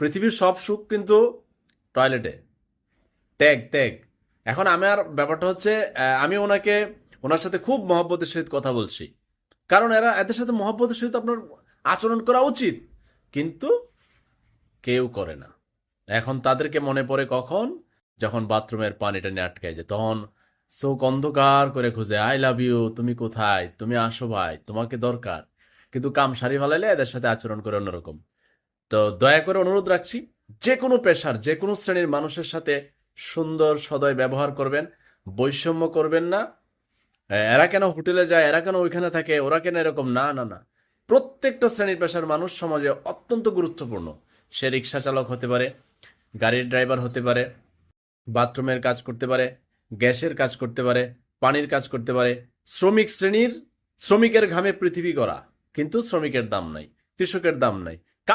পৃথিবীর সব সুখ কিন্তু টয়লেটে। ত্যাগ ত্যাগ। এখন আমার ব্যাপারটা হচ্ছে আমি ওনাকে, ওনার সাথে খুব মহব্বতের সহিত কথা বলছি। কারণ এরা এদের সাথে মহব্বতের সহিত আপনার আচরণ করা উচিত। কিন্তু কেউ করে না। এখন তাদেরকে মনে পড়ে কখন? যখন বাথরুমের পানিটা নিয়ে আটকে যায়, তখন চোখ অন্ধকার করে খুঁজে, আই লাভ ইউ, তুমি কোথায়? তুমি আসো ভাই, তোমাকে দরকার। কিন্তু কাম সারি ফেলাইলে এদের সাথে আচরণ করে অন্যরকম। তো দয়া করে অনুরোধ রাখছি যে কোনো পেশার যে কোনো শ্রেণির মানুষের সাথে সুন্দর সদয় ব্যবহার করবেন, বৈষম্য করবেন না। এরা কেন হোটেলে যায়, এরা কেন ওইখানে থাকে, ওরা কেন এরকম? না না না। প্রত্যেকটা শ্রেণির পেশার মানুষ সমাজে অত্যন্ত গুরুত্বপূর্ণ। সে রিক্সা চালক হতে পারে, গাড়ির ড্রাইভার হতে পারে, বাথরুমের কাজ করতে পারে, গ্যাসের কাজ করতে পারে, পানির কাজ করতে পারে। শ্রমিক শ্রেণির, শ্রমিকের ঘামে পৃথিবী গড়া, কিন্তু শ্রমিকের দাম নাই, কৃষকের দাম নাই।